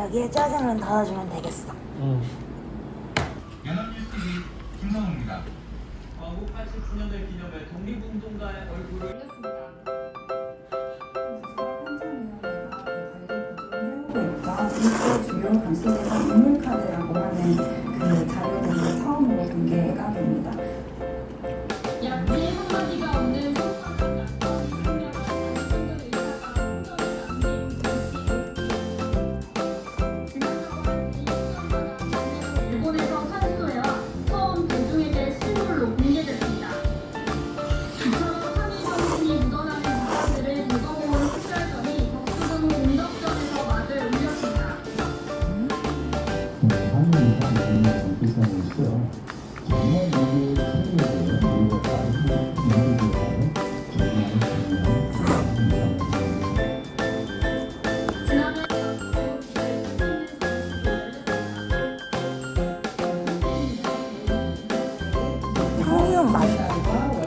여기에 짜장면 덜어주면 되겠어. 응. 연합뉴스TV 김성우입니다. 광복 89년을 기념해 독립운동가의 얼굴을 일제 주요 단속에서 인물카드라고 하는 그 자료들이 처음으로 공개가 됩니다. 형이면 맛있어.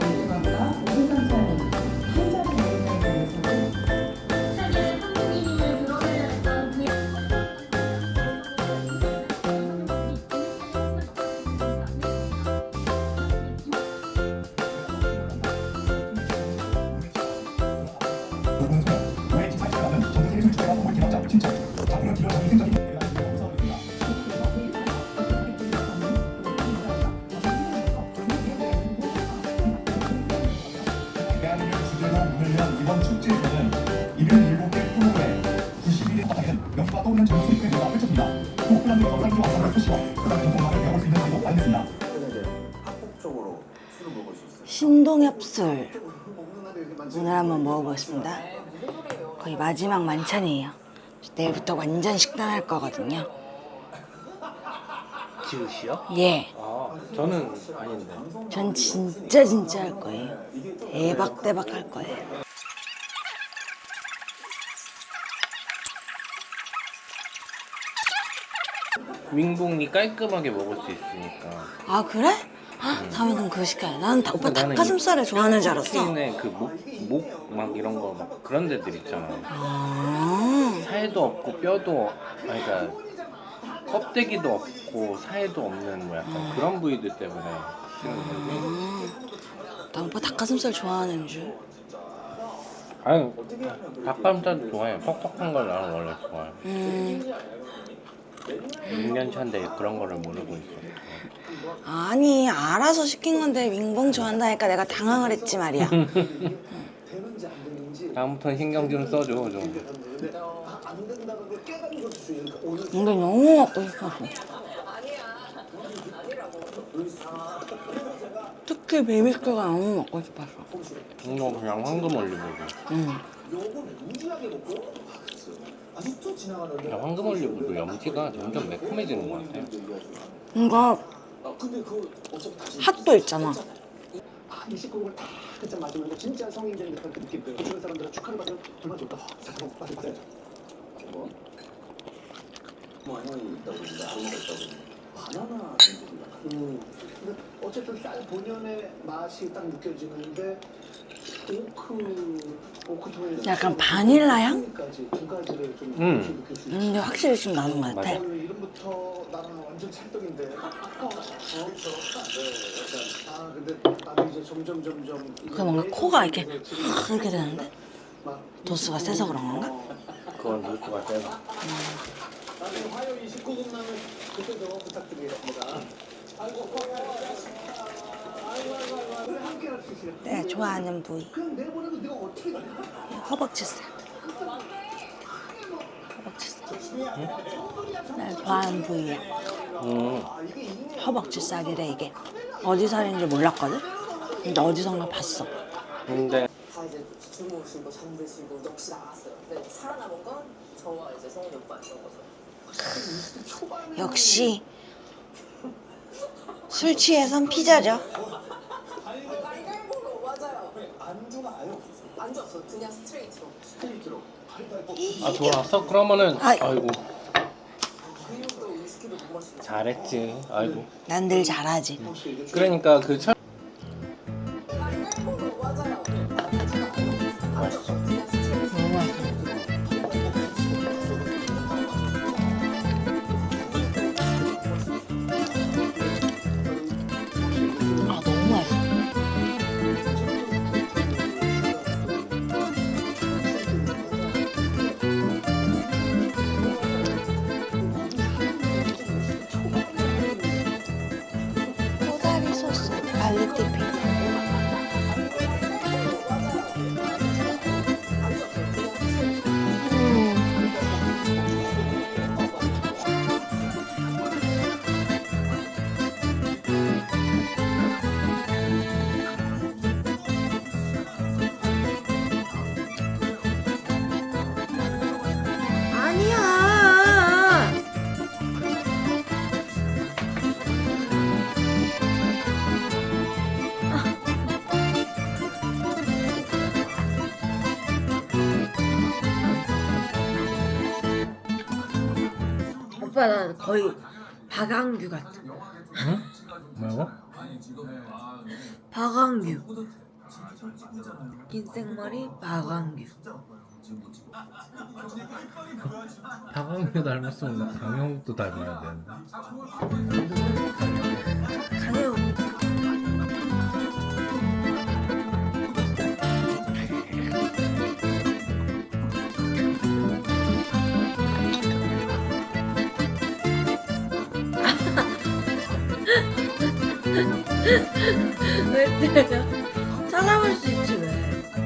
신동엽술 많지 오늘 한번 먹어보겠습니다. 거의 마지막 만찬이에요. 내일부터 완전 식단할 거거든요. 지우시요? 예, 아, 저는 아닌데. 전 진짜 진짜 할 거예요. 대박 대박 할 거예요. 윙봉이 깔끔하게 먹을 수 있으니까. 아 그래? 아, 다음에 그럼 그거 시켜야 돼. 나는 다- 오빠 나는 닭가슴살을 좋아하는 줄 알았어. 치킨에 그 목, 목막 이런 거 막 그런 데들 있잖아. 아, 살도 없고 뼈도 아니 그러니까 껍데기도 없고 살도 없는 뭐 약간 그런 부위들 때문에 싫은 거지. 나 오빠 닭가슴살 좋아하는 줄. 아니 닭가슴살도 좋아해. 퍽퍽한 걸 나는 원래 좋아해. 음, 6년 차인데 그런 거를 모르고 있어. 아니 알아서 시킨 건데 윙봉 좋아한다니까 내가 당황을 했지 말이야. 다음부터는 신경 좀 써줘 좀. 근데 너무 먹고 싶었어. 특히 베이비큐가 너무 먹고 싶었어. 이거 그냥 황금 올리브 지. 응. 근데 황금 올리브도 염지가 점점 매콤해지는 것 같아. 이거 핫도 있잖아. 이 식구를 다 그짜 맞으면서 진짜 성인된 듯한 그 느낌. 주변 사람들은 축하를 받으면 얼마나 좋다. 자, 한번 빨리 받아야죠. 뭐? 뭐 형이 있다고 그러는데 아무도 있다고 바나나 앵두인가? 음. 근데 어쨌든 쌀 본연의 맛이 딱 느껴지는데 오크 오크 통에 약간 바닐라 향? 두 가지를 좀 음. 같이 느낄 수 음, 근데 확실히 좀 나는 것 같아. 맞아. 오늘 이름부터 나는 완전 찰떡인데. 어. 네, 약간. 아, 근데 나도 이제 점점 점점. 그 뭔가 코가 이렇게 확 이렇게 되는데? 도수가 세서 그런 건가? 그건 누수가 세서. 나중에 화요 29분 나면 그때도 부탁드리겠습니다. 아이고, 아이고, 아이고, 아이고, 함께 합시다. 내가 좋아하는 부위. 그냥 내보내도 내가 어떻게 가? 허벅지살. 허벅지살. 내가 좋아하는 부위야. 음. 허벅지살이래 이게. 어디 살인지 몰랐거든? 근데 어디선가 봤어. 근데 다 이제 주무시고 잠드시고 넋이 나갔어요. 근데 살아남은 건 저와 이제 성훈이 오빠였던 거죠. 역시 술 취해선 피자죠. 아 좋았어? 그러면은 아이. 아이고. 잘했지. 아이고. 난 늘 잘하지. 그러니까 그 철. 오빠 나 거의 박완규 같아. 응? 뭐라고? 박완규. 긴 생머리 박완규. 박광규 닮았으면 나 강형욱도 닮아야 되는데 강혜우. 왜 때려? 찾아볼 수 있지 왜?